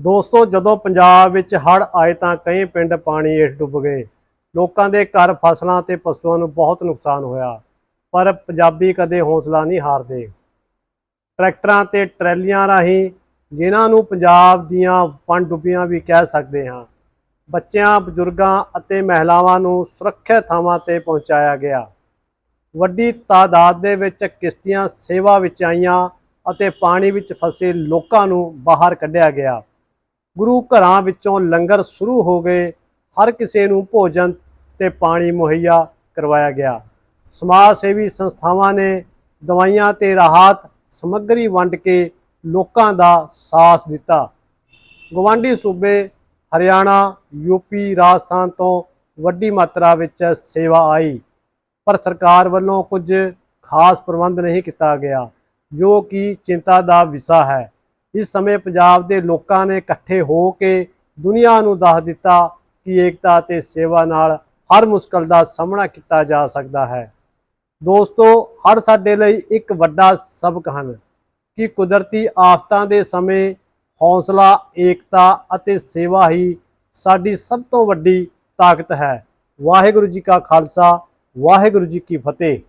ਦੋਸਤੋ, ਜਦੋਂ ਪੰਜਾਬ ਵਿੱਚ ਹੜ੍ਹ ਆਏ ਤਾਂ ਕਈ ਪਿੰਡ ਪਾਣੀ ਹੇਠ ਡੁੱਬ ਗਏ। ਲੋਕਾਂ ਦੇ ਘਰ ਫਸਲਾਂ ਤੇ ਪਸ਼ੂਆਂ ਨੂੰ ਬਹੁਤ ਨੁਕਸਾਨ ਹੋਇਆ, ਪਰ ਪੰਜਾਬੀ ਕਦੇ ਹੌਸਲਾ ਨਹੀਂ ਹਾਰਦੇ। ਟਰੈਕਟਰਾਂ ਤੇ ਟਰੈਲੀਆਂ ਰਾਹੀਂ ਜਿਨ੍ਹਾਂ ਨੂੰ ਪੰਜਾਬ ਦੀਆਂ ਪਣ ਡੁੱਬੀਆਂ ਵੀ ਕਹਿ ਸਕਦੇ ਹਾਂ, ਬੱਚਿਆਂ, ਬਜ਼ੁਰਗਾਂ ਅਤੇ ਮਹਿਲਾਵਾਂ ਨੂੰ ਸੁਰੱਖਿਅਤ ਥਾਵਾਂ ਤੇ ਪਹੁੰਚਾਇਆ ਗਿਆ। ਵੱਡੀ ਤਾਦਾਦ ਦੇ ਵਿੱਚ ਕਿਸ਼ਤੀਆਂ ਸੇਵਾ ਵਿੱਚ ਆਈਆਂ ਅਤੇ ਪਾਣੀ ਵਿੱਚ ਫਸੇ ਲੋਕਾਂ ਨੂੰ ਬਾਹਰ ਕੱਢਿਆ ਗਿਆ। ਗੁਰੂ ਘਰਾਂ ਵਿੱਚੋਂ ਲੰਗਰ ਸ਼ੁਰੂ ਹੋ ਗਏ। ਹਰ ਕਿਸੇ ਨੂੰ ਭੋਜਨ ਤੇ ਪਾਣੀ ਮੁਹੱਈਆ ਕਰਵਾਇਆ ਗਿਆ। ਸਮਾਜ ਸੇਵੀ ਸੰਸਥਾਵਾਂ ਨੇ ਦਵਾਈਆਂ ਤੇ ਰਾਹਤ ਸਮੱਗਰੀ ਵੰਡ ਕੇ ਲੋਕਾਂ ਦਾ ਸਾਥ ਦਿੱਤਾ। ਗਵਾਂਢੀ ਸੂਬੇ ਹਰਿਆਣਾ ਯੂਪੀ ਰਾਜਸਥਾਨ ਤੋਂ ਵੱਡੀ ਮਾਤਰਾ ਵਿੱਚ ਸੇਵਾ ਆਈ। ਪਰ ਸਰਕਾਰ ਵੱਲੋਂ ਕੁਝ ਖਾਸ ਪ੍ਰਬੰਧ ਨਹੀਂ ਕੀਤਾ ਗਿਆ, ਜੋ ਕਿ ਚਿੰਤਾ ਦਾ ਵਿਸ਼ਾ ਹੈ। ਇਸ ਸਮੇਂ ਪੰਜਾਬ ਦੇ ਲੋਕਾਂ ਨੇ ਇਕੱਠੇ ਹੋ ਕੇ ਦੁਨੀਆ ਨੂੰ ਦੱਸ ਦਿੱਤਾ ਕਿ ਏਕਤਾ ਤੇ ਸੇਵਾ ਨਾਲ ਹਰ ਮੁਸ਼ਕਲ ਦਾ ਸਾਹਮਣਾ ਕੀਤਾ ਜਾ ਸਕਦਾ ਹੈ। ਦੋਸਤੋ, ਹਰ ਸਾਡੇ ਲਈ ਇੱਕ ਵੱਡਾ ਸਬਕ ਹਨ ਕਿ ਕੁਦਰਤੀ ਆਫਤਾਂ ਦੇ ਸਮੇਂ ਹੌਸਲਾ, ਏਕਤਾ ਅਤੇ ਸੇਵਾ ਹੀ ਸਾਡੀ ਸਭ ਤੋਂ ਵੱਡੀ ਤਾਕਤ ਹੈ। ਵਾਹਿਗੁਰੂ ਜੀ ਕਾ ਖਾਲਸਾ, ਵਾਹਿਗੁਰੂ ਜੀ ਕੀ ਫਤਿਹ।